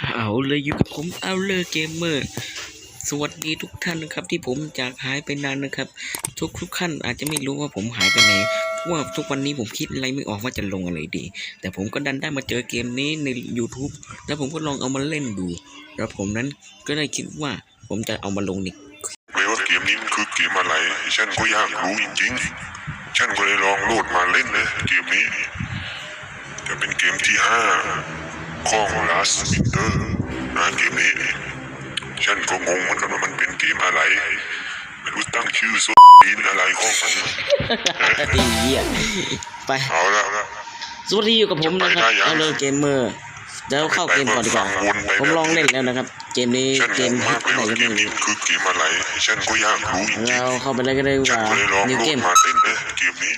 เอาเลยอยู่กับผมเอาเลยเกมเมอร์สวัสดีทุกท่านนะครับ ที่ผมจากหายไปนานนะครับ ทุกทุกท่านอาจจะไม่รู้ว่าผมหายไปไหนเพราะว่าทุกวันนี้ผมคิดอะไรไม่ออกว่าจะลงอะไรดี แต่ผมก็ดันได้มาเจอเกมนี้ใน YouTube แล้วผมก็ลองเอามาเล่นดู แล้วผมนั้นก็ได้คิดว่าผมจะเอามาลงในไม่ว่าเกมนี้มันคือเกมอะไรฉันก็อยากรู้จริงๆฉันก็เลยลองโหลดมาเล่นเลยเกมนี้จะเป็นเกมที่ห้า ของ Last Winter นะเกมนี้ฉันก็งงเหมือนกันว่ามันเป็นเกมอะไรไม่รู้ตั้งชื่อสุดตีนอะไรของมันตีเหี้ยไปเอาละสวัสดีอยู่กับผมนะครับจะไปได้ยังเอาเลยเกมเมอร์แล้วเข้าเกมก่อนดีกว่าไปวนไปผมลองเล่นแล้วนะครับ เกมนี้ฉันเกงมงฮิมาตกเลยอะไรว่าก็เกไม่มนี้รู้มันคือเกมอะไรฉันก็อยากรู้จริงเราเข้าไปเลยก็ได้ดีกๆฉันว่าก็เลยลองนิวโหลเกดมมาเล่นเลยเกมนี้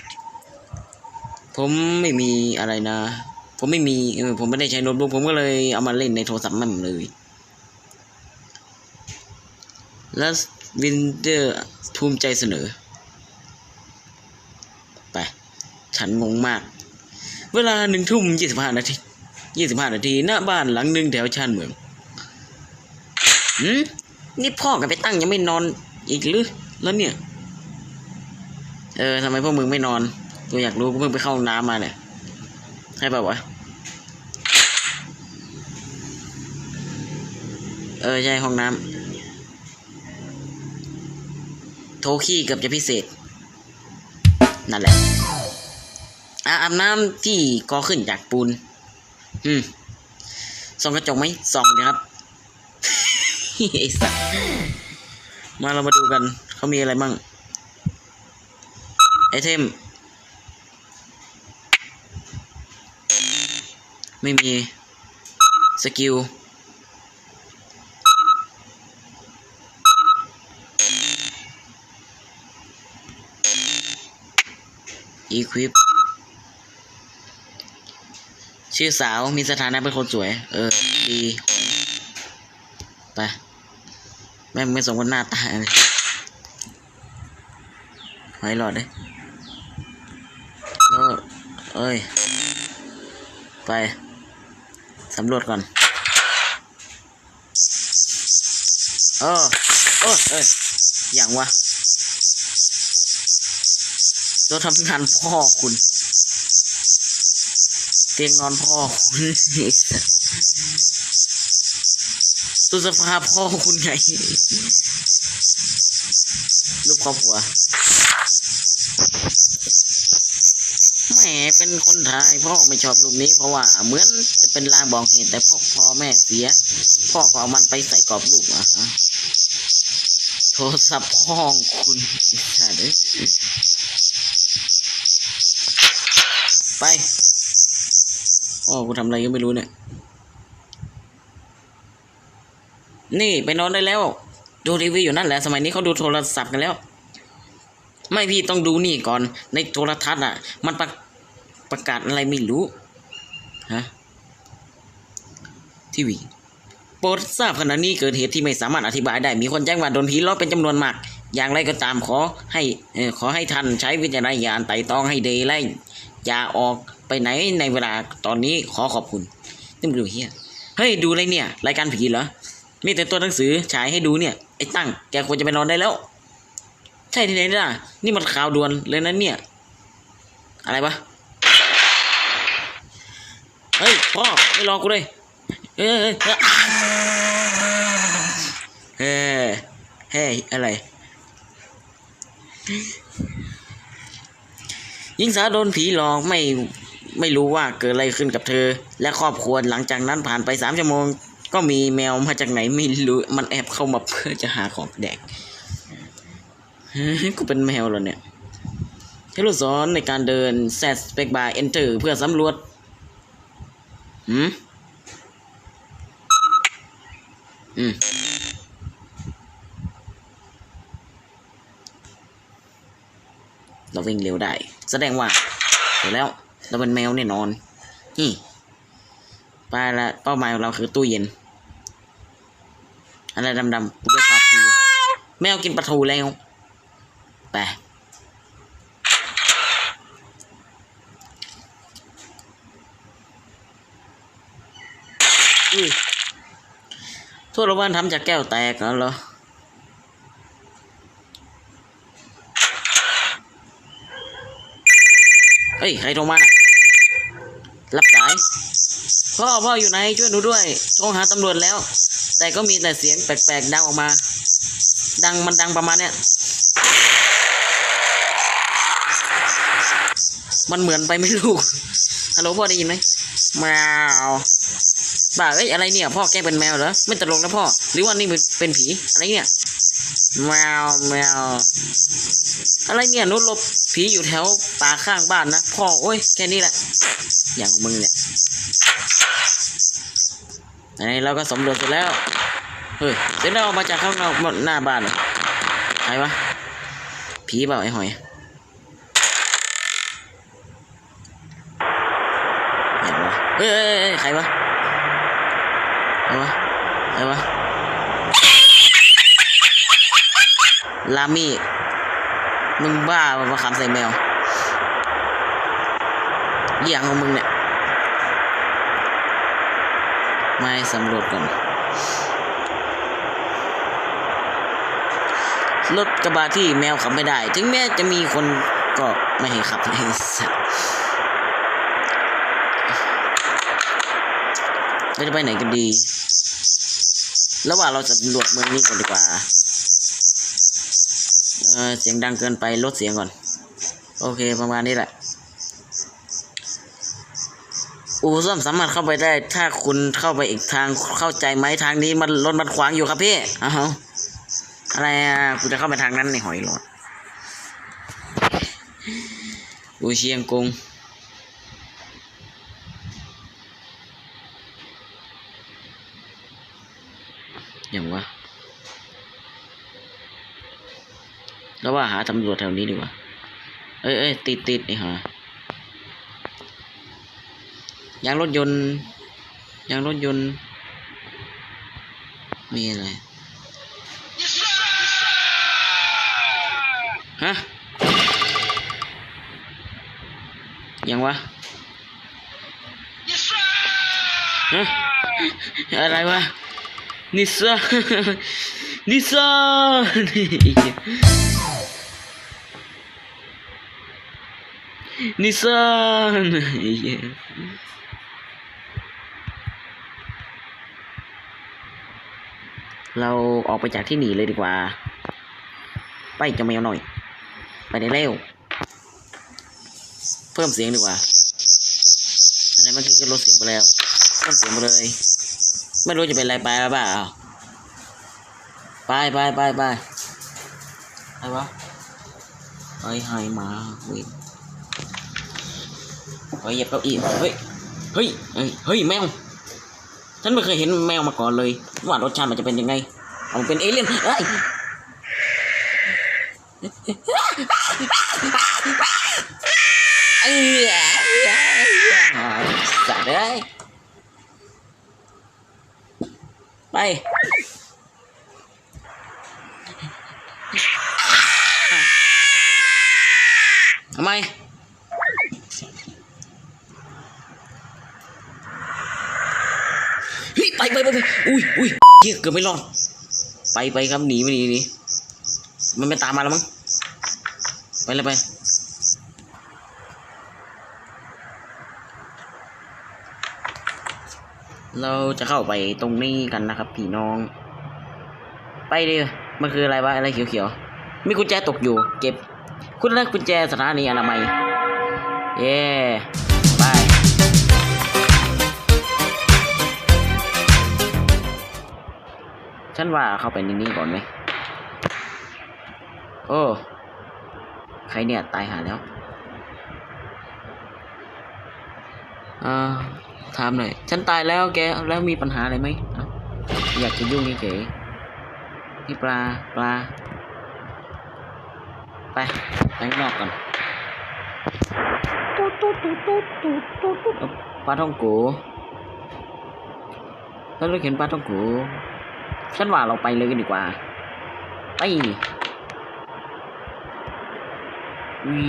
ผมไม่มีอะไรนะ ผมไม่มีผมไม่ได้ใช้โน้ตบุ๊กผมก็เลยเอามาเล่นในโทรศัพท์มันเลยแล้ววินเดอร์ภูมิใจเสนอ ไป ฉันงงมาก เวลาหนึ่งทุ่มยี่สิบห้านาทียี่สิบห้านาทีหน้าบ้านหลังหนึ่งแถวชานเมืองหืมนี่พ่อกับไปตั้งยังไม่นอนอีกหรือแล้วเนี่ย เออทำไมพวกมึงไม่นอน กูอยากรู้กูเพิ่งไปเข้าน้ำมาเนี่ยใช่ป่าวะ เออ ใช่ห้องน้ำโทขี้เกือบจะพิเศษ นั่นแหละอะอาบน้ำที่ก่อขึ้นจากปูน อืมส่องกระจกไหมส่องนะครับไอ้สัสมาเรามาดูกัน เขามีอะไรมั่งไอเทม ไม่มี สกิล อีควิปชื่อสาวมีสถานะเป็นคนสวย เออ ดี ไป แม่งไม่สมกับหน้าตาเลยไว้หลอดเลยแล้วเอ้ย ไป สำรวจก่อนเออเออเอ้ยอย่างวะ ตัวทำงานพ่อคุณเตียงนอนพ่อคุณตัวสภาพพ่อคุณไงลูกครอบครัวแหมเป็นคนไทยพ่อไม่ชอบรูปนี้ เพราะว่าเหมือนจะเป็นลางบอกเหตุแต่พ่อพ่อแม่เสีย พ่อก็เอามันไปใส่กรอบลูกอะฮะโทรศัพท์พ่อคุณใช่เลย ไปพ่อกูทำอะไรก็ไม่รู้เนี่ย นี่ไปนอนได้แล้ว ดูทีวีอยู่นั่นแหละ สมัยนี้เขาดูโทรศัพท์กันแล้ว ไม่พี่ต้องดูนี่ก่อน ในโทรทัศน์อะ มันประประกาศอะไรไม่รู้ ฮะ ทีวีโปรดทราบขณะนี้เกิดเหตุที่ไม่สามารถอธิบายได้ มีคนแจ้งว่าโดนผีล้อเป็นจำนวนมาก อย่างไรก็ตามขอให้ขอให้ท่านใช้วิจารณญาณไต่ตองให้ดีและ อย่าออกไปไหนในเวลาตอนนี้ขอขอบคุณนี่มึงดูเฮียเฮ้ยดูอะไรเนี่ย รายการผีเหรอมีแต่ตัวหนังสือฉายให้ดูเนี่ยไอ้ตั้งแกควรจะไปนอนได้แล้ว ใช่ที่ไหนล่ะ นี่มันข่าวด่วนเลยนะเนี่ย อะไรวะเฮ้ยพ่อไม่รอกูเลยเฮ้ยเฮ้ยเฮ้ยเฮ้ยเฮ้ยอะไร หญิงสาวโดนผีหลอกไม่ไม่รู้ว่าเกิดอะไรขึ้นกับเธอ และครอบครัวหลังจากนั้นผ่านไปสามชั่วโมง ก็มีแมวมาจากไหนไม่รู้มันแอบเข้ามาเพื่อจะหาของแดกเฮ้ยกูเป็นแมวแล้วเนี่ยให้ลูกศรในการเดินแซดสเปกบาร์เอนเตอร์เพื่อสำรวจหืมอืมเราวิ่งเร็วได้ แสดงว่าเดี๋ยวแล้วเราเป็นแมวแน่นอนนี่ไปละเป้าหมายของเราคือตู้เย็น อะไรดำๆปุ๊บปลาทูแมวกินปลาทูแล้วไปทั่วโรงพยาบาลทำจากแก้วแตกเหรอ เฮ้ยใครโทรมาน่ะรับสาย พ่อพ่ออยู่ไหนช่วยหนูด้วยโทรหาตำรวจแล้ว แต่ก็มีแต่เสียงแปลกๆดังออกมา ดังมันดังประมาณเนี้ยมันเหมือนไปไม่รู้ฮัลโหลพ่อได้ยินไหมแมวบ้าเอ้ยอะไรเนี่ย พ่อแกเป็นแมวเหรอไม่ตลกนะพ่อ หรือว่านี่มันเป็นผีอะไรเนี่ย แมวแมวอะไรเนี่ยนุชลบผีอยู่แถวป่าข้างบ้านนะพ่อโอ้ยแค่นี้แหละ อย่างมึงเนี่ยไหนเราก็สำรวจเสร็จแล้วเฮ้ยเสร็จแล้วออกมาจากข้างนอกหน้าบ้านใครวะผีเปล่าไอ้หอยไหนวะเฮ้ยเฮ้ยเฮ้ยใครวะใครวะใครวะ ลามี่ มึงบ้ามาคำใส่แมวเหี้ยงของมึงเนี่ย ไม่สำรวจก่อนรถกระบะที่แมวขับไม่ได้ ถึงแม้จะมีคนก็ไม่ให้ขับให้สัตว์เราจะไปไหนกันดี แล้วว่าเราจะสำรวจเมืองนี้ก่อนดีกว่า เออเสียงดังเกินไปลดเสียงก่อน โอเคประมาณนี้แหละอู่ซ่อมสามารถเข้าไปได้ ถ้าคุณเข้าไปอีกทางเข้าใจไหมทางนี้มันรถมันขวางอยู่ครับพี่อ้าวอะไรอะกูจะเข้าไปทางนั้นในหอยหลอดอูเชียงกงอย่างวะ แล้ ว่าหาตำรวจแถวนี้ดีกว่า เอ้ยเอ้ยติดติดไอ้ห่ายางรถยนต์ยางรถยนต์มีอะไรฮะยังวะฮะอะไรวะนิสซานิสซา นิสซานเราออกไปจากที่หนีเลยดีกว่า ไปจะแมวหน่อย ไปได้เร็ว เพิ่มเสียงดีกว่าอะไรเมื่อกี้ก็ลดเสียงไปแล้ว เพิ่มเสียงไปเลย ไม่รู้จะเป็นอะไรไปหรือเปล่าไปไปไปไปอะไรวะไอ้ไฮมาเว้ย เฮ้ยเหยียบเก้าอี้เฮ้ยเฮ้ยเฮ้ยเฮ้ยแมวฉันไม่เคยเห็นแมวมาก่อนเลย ว่ารสชาติมันจะเป็นยังไงเอามันเป็นเอเลี่ยนเฮ้ยเอ้ยสัตว์เอ้ยไปทำไม เฮ้ย ไปไปไปไปอุ้ยอุ้ยเฮียเกือบไม่รอด ไปไปครับหนีไม่หนีหนีมันไม่ตามมาแล้วมั้งไปเลยไปเราจะเข้าไปตรงนี้กันนะครับพี่น้อง ไปดิมันคืออะไรวะอะไรเขียวๆมีกุญแจตกอยู่ เก็บ คุณเลือกกุญแจสถานีอนามัย เย้ ฉันว่าเข้าไปในนี้ก่อนไหมโอ้ ใครเนี่ยตายหาแล้วอ่าถามหน่อย ฉันตายแล้วแก แล้วมีปัญหาอะไรไหมออยากจะยุ่งเฉยๆนี่ปลา ปลา ไปไปนอกก่อนปลาท่องโกแล้วเราเห็นปลาท่องโก ฉันว่าเราไปเลยกันดีกว่า ไปวี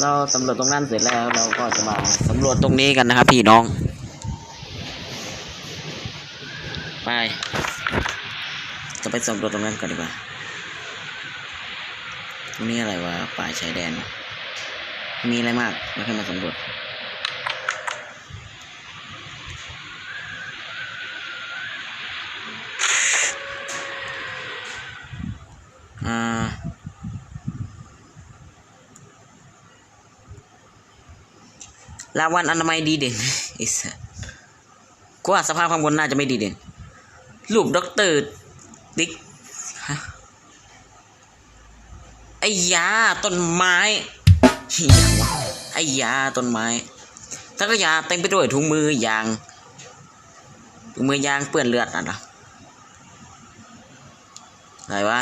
เราสำรวจตรงนั้นเสร็จแล้วเราก็จะมาสำรวจตรงนี้กันนะครับพี่น้อง ไปจะไปสำรวจตรงนั้นกันดีกว่า ตรงนี้อะไรวะป่าชายแดน มีอะไรมากไม่ค่อยมาสำรวจอ่าราวัลอนามัยดีเด่นอ้สัสกูว่าสภาพข้างบนน่าจะไม่ดีเด่น รูปด็อกเตอร์ติ๊กฮะ อ้ยาต้นไม้เหี้ยวะไอ้ยาต้นไม้ถ้าก็ยาเต็มไปด้วยถุงมือยางถุงมือยางเปื้อนเลือดน่ะเหรอะไรวะ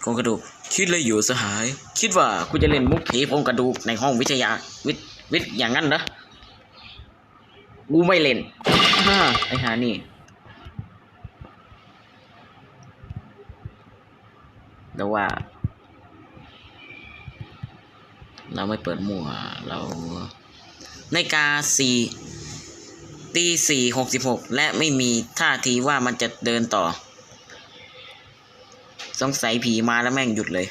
โครงกระดูกคิดเลยอยู่สหาย คิดว่ากูจะเล่นมุกผีโครงกระดูกในห้องวิทยาวิทย์วิทอย่างนั้นเหรอกูไม่เล่นฮ่าไอ้หานี่ แล้วว่า เราไม่เปิดมั่วเราในกาสี่ตีสี่หกสิบหกและไม่มีท่าทีว่ามันจะเดินต่อ สงสัยผีมาแล้วแม่งหยุดเลย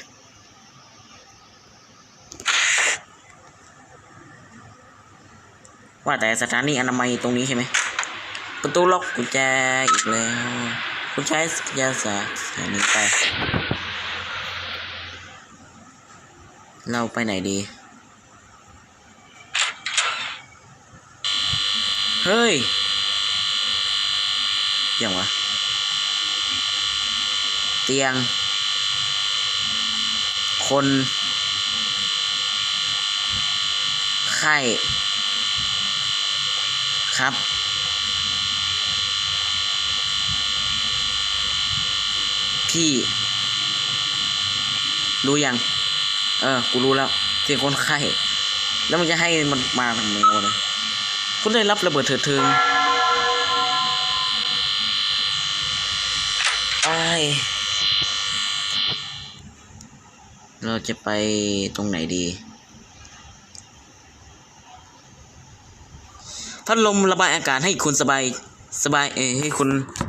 ว่าแต่สถานีอนามัยตรงนี้ใช่ไหมประตูล็อกกุญแจอีกแล้วคุณใช้ยาสาสถานีไป เราไปไหนดี เฮ้ยยังวะ เตียง คน ไข้ ครับพี่ รู้ยัง เออ กูรู้แล้วเสียงคนไข้ แล้วมันจะให้มันมาทำไมวะเนี่ยคุณได้รับระเบิดเถิดเทิงไอายเราจะไปตรงไหนดีพัดลมระบายอากาศให้คุณสบาย สบายเอให้คุณ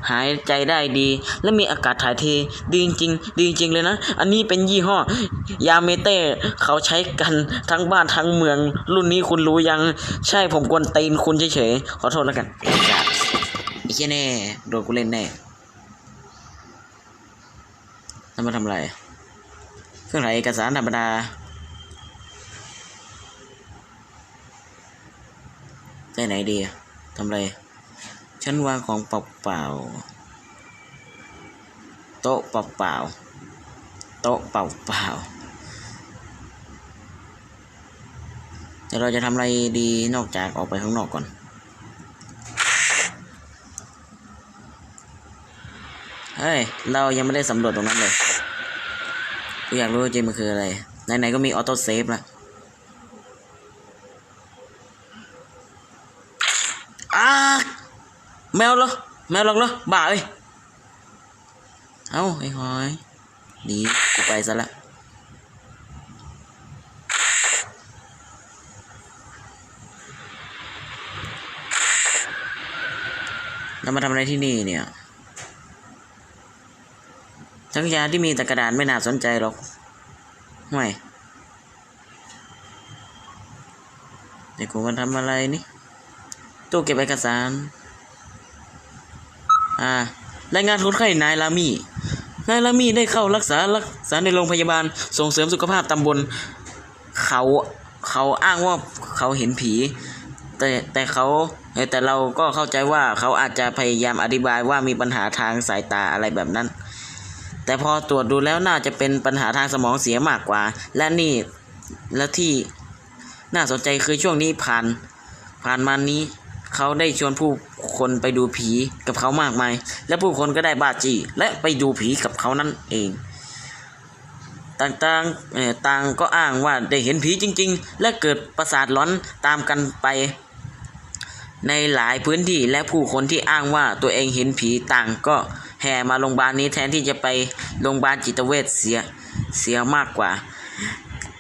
หายใจได้ดี และมีอากาศถ่ายเทดีจริงดีจริงเลยนะ อันนี้เป็นยี่ห้อ ยาเมเต้เขาใช้กันทั้งบ้านทั้งเมือง รุ่นนี้คุณรู้ยังใช่ผมกวนตีนคุณเฉยๆขอโทษแล้วกันไอ้สัสไอ้เชี่ยแน่โดนกูเล่นแน่แล้วมาทำอะไรเครื่องถ่ายเอกสารธรรมดาไปไหนดีทำอะไร ฉันวางของเปล่าๆโต๊ะเปล่าๆโต๊ะเปล่าๆแต่เราจะทำอะไรดีนอกจากออกไปข้างนอกก่อนเฮ้ย เรายังไม่ได้สำรวจตรงนั้นเลย กูอยากรู้จริงมันคืออะไร ไหนๆก็มีออโต้เซฟละ อ้า แมวเหรอแมวหรอกเหรอบ้าเอ้ยเอาไอ้หอยดีกูไปซะละเรามาทำอะไรที่นี่เนี่ย ทั้งยาที่มีแต่กระดานไม่น่าสนใจหรอกห่วยเดี๋ยวกูมาทำอะไรนี่ ตู้เก็บเอกสาร อ่ารายงานคนไข้นายลามี่นายลามี่ได้เข้ารักษารักษาในโรงพยาบาลส่งเสริมสุขภาพตำบล เขาเขาอ้างว่าเขาเห็นผี แต่แต่เขาแต่เราก็เข้าใจว่าเขาอาจจะพยายามอธิบายว่ามีปัญหาทางสายตาอะไรแบบนั้น แต่พอตรวจดูแล้วน่าจะเป็นปัญหาทางสมองเสียมากกว่า และนี่และที่น่าสนใจคือช่วงนี้ผ่าน ผ่านมานี้ เขาได้ชวนผู้ คนไปดูผีกับเขามากมาย และผู้คนก็ได้บาจีและไปดูผีกับเขานั่นเอง ต่างๆต่างก็อ้างว่าได้เห็นผีจริง ๆ และเกิดประสาทหลอนตามกันไป ในหลายพื้นที่และผู้คนที่อ้างว่าตัวเองเห็นผีต่างก็แห่มาโรงพยาบาลนี้แทนที่จะไปโรงพยาบาลจิตเวชเสียเสียมากกว่า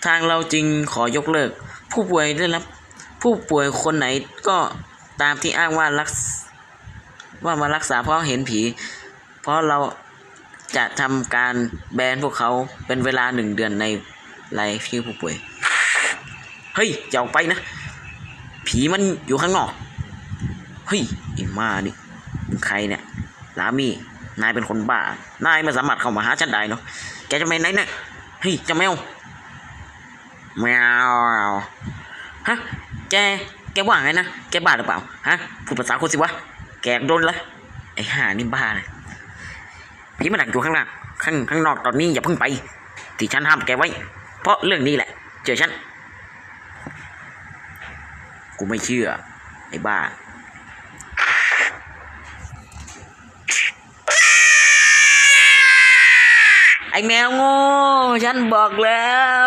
ทางเราจึงขอยกเลิก ผู้ป่วยได้รับผู้ป่วยคนไหนก็ ตามที่อ้างว่ารักว่ามารักษาเพราะเห็นผี เพราะเราจะทำการแบนพวกเขาเป็นเวลาหนึ่งเดือนในรายชื่อผู้ป่วย เฮ้ยอย่าออกไปนะ ผีมันอยู่ข้างนอก เฮ้ยอ้มานี่มึงใครเนี่ยลามี่นายเป็นคนบ้า นายไม่สามารถเข้ามาหาฉันได้เนาะ แกจะไปไหนเนี่ยเฮ้ยจะแมวแมวฮะ แก แกว่าไงนะ แกบ้าหรือเปล่า ฮะ พูดภาษาคนสิวะ แกโดนลยไอ้ห่านี่บ้าเลยพี่มาดักอยู่ข้างล่าง ข้างข้างนอกตอนนี้อย่าเพิ่งไป ที่ฉันห้ามแกไว้ เพราะเรื่องนี้แหละ เจอฉัน กูไม่เชื่อ ไอ้บ้าไอ้แมวโง่ฉันบอกแล้ว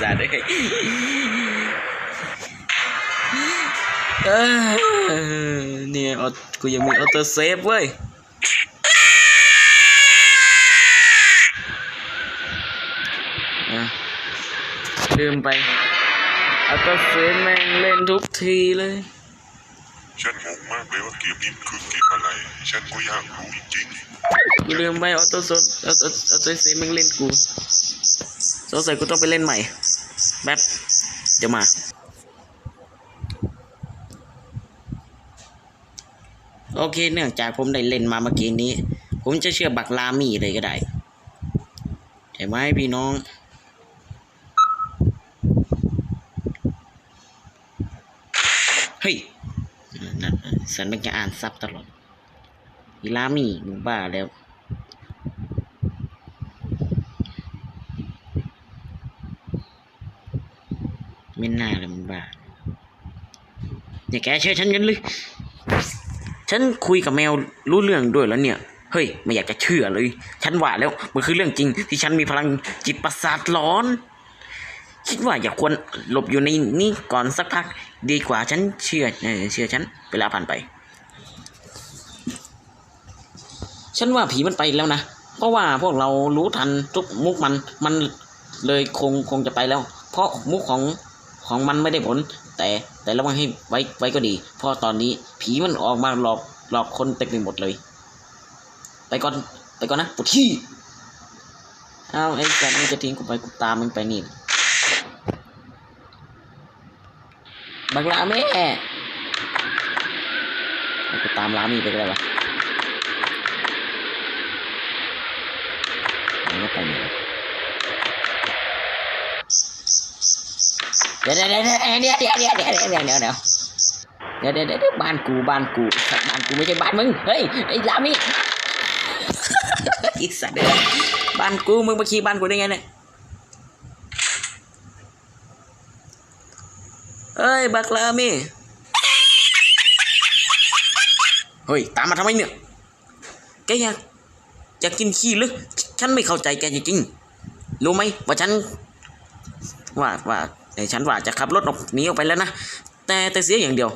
สัตว์เอ้ย เออเนี่ยเอากูยังมีออโต้เซฟเว้ยอะลืมไปออโต้เซฟแม่งเล่นทุกทีเลย ฉันงงมากเลยว่าเกมนี้มันคือเกมอะไร ฉันก็อยากรู้จริงกูลืมไปออโต้โซนออโต้ออโต้เซฟแม่งเล่นกูสงสัยกูต้องไปเล่นใหม่แป๊บเดี๋ยวมา โอ เคเนื่องจากผมได้เล่นมาเมื่อกี้นี้ ผมจะเชื่อบักลามี่เลยก็ได้ใช่ไหมพี่น้อง เฮ้ยนั่นฉันจะอ่านซับตลอดอีลามี่มึงบ้าแล้วไม่น่าเลยมึงบ้าอย่าแกเชื่อฉันกันเลย ฉันคุยกับแมวรู้เรื่องด้วยแล้วเนี่ยเฮ้ยไม่อยากจะเชื่อเลย ฉันว่าแล้วมันคือเรื่องจริง ที่ฉันมีพลังจิตประสาทร้อน คิดว่าอย่าควรหลบอยู่ในนี้ก่อนสักพัก ดีกว่าฉันเชื่อเออเชื่อฉันเวลาผ่านไป ฉันว่าผีมันไปแล้วนะเพราะว่าพวกเรารู้ทันทุกมุกมันมันเลยคงคงจะไปแล้ว เพราะมุกของของมันไม่ได้ผล แต่แต่ระวังให้ไว้ไว้ก็ดี เพราะตอนนี้ผีมันออกมาหลอกหลอกคนเต็มไปหมดเลย ไปก่อนไปก่อนนะปวดขี้เอาไอ้แกมันจะทิ้งกูไปกูตามมันไปนี่บังลาแม่เอากูตามลามีไปก็ได้ปะมันก็ไปไหนวะ เดี๋ยวเดี๋ยวเดี๋ยวเดี๋ยวเดี๋ยวเดี๋ยวเดี๋ยวเดี๋ยวเดี๋ยวเดี๋ยวเดี๋ยวเดี๋ยวเดี๋ยวเดี๋ยวบ้านกูบ้านกูบ้านกูไม่ใช่บ้านมึงเฮ้ยไอ้ลามีอีสัตว์บ้านกูมึงมาขี่บ้านกูได้ไงเนี่ยเอ้ยบักลามี่เฮ้ยตามมาทำไมเนี่ยแกอยากอยากกินขี้หรือฉันไม่เข้าใจแกจริงๆรู้ไหมว่าฉันว่าว่า ไอ้ฉันว่าจะขับรถออกหนีออกไปแล้วนะ แต่แต่เสียอย่างเดียว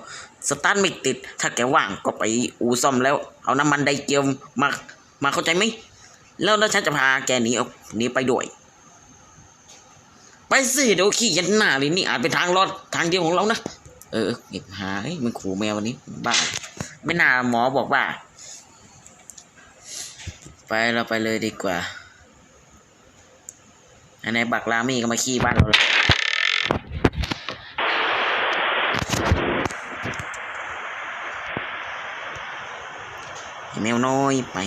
สตาร์ทไม่ติด ถ้าแกว่างก็ไปอู่ซ่อมแล้ว เอาน้ำมันไดเกียวมามาเข้าใจไหมแล้วแล้วฉันจะพาแกหนีออกหนีไปด้วย ไปสิเดี๋ยวขี้ยันหน้าเลยนี่อาจเป็นทางรอดทางเดียวของเรานะเออเก็บหายมันขู่แมววันนี้บ้าไม่น่าหมอบอกว่า ไปเราไปเลยดีกว่าอันไหนบักลามี่ก็มาขี้บ้านเราเลย แมวน้อยไป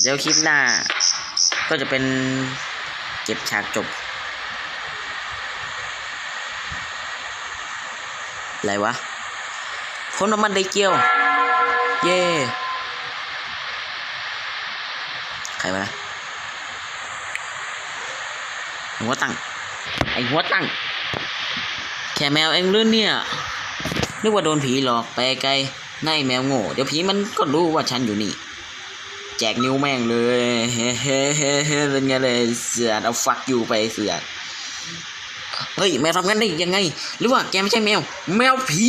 เดี๋ยวคลิปหน้า ก็จะเป็นเก็บฉากจบ อะไรวะพ่นน้ำมันได้เกี่ยว เย่ใครวะหัวตั้งไอหัวตั้ง ค่แมวเองหรือเนี่ย นึกว่าโดนผีหลอกไปไกลนายแมวโง่ เดี๋ยวผีมันก็รู้ว่าฉันอยู่นี่ แจกนิ้วแม่งเลย เฮ้เฮ้เฮ้เฮ้เป็นไงเลยเสือเอาฟักอยู่ไปเสือเฮ้ยแมวทำงั้นได้ยังไง หรือว่าแกไม่ใช่แมว แมวผี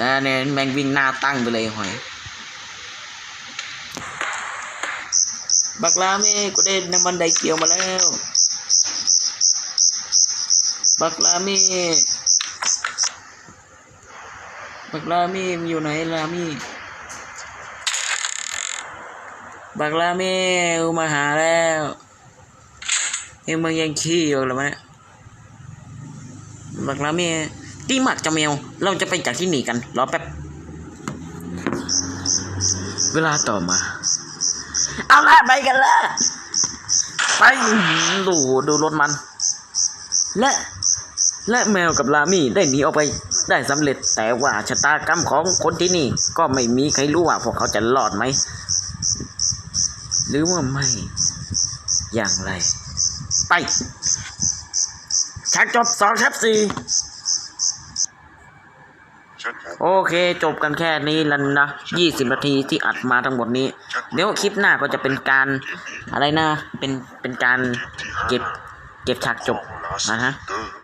อ่าเนี่ยแมงวิ่งหน้าตั้งไปเลยหอย บักลาเม่กูได้น้ำมันไดเกียวมาแล้ว บักลาเม่บักลาเม่มันอยู่ไหนลามี่บักลาเม่กูมาหาแล้วเอ็งมึงยังขี้อยู่เหรือวะเนี่ยบักลาเม่ตีหมักจะแมวเราจะไปจากที่นี่กันรอแป๊บเวลาต่อมาเอาละไปกันละไปดูดูรถมันและ และแมวกับลามี่ได้หนีออกไปได้สำเร็จแต่ว่าชะตากรรมของคนที่นี่ ก็ไม่มีใครรู้ว่าพวกเขาจะรอดไหม หรือว่าไม่ อย่างไร ไปชักจบสองทับสี่โอเค จบกันแค่นี้แล้วนะยี่สิบนาทีที่อัดมาทั้งหมดนี้ เดี๋ยวคลิปหน้าก็จะเป็นการอะไรนะ เป็นเป็นการเก็บเก็บฉากจบนะฮะ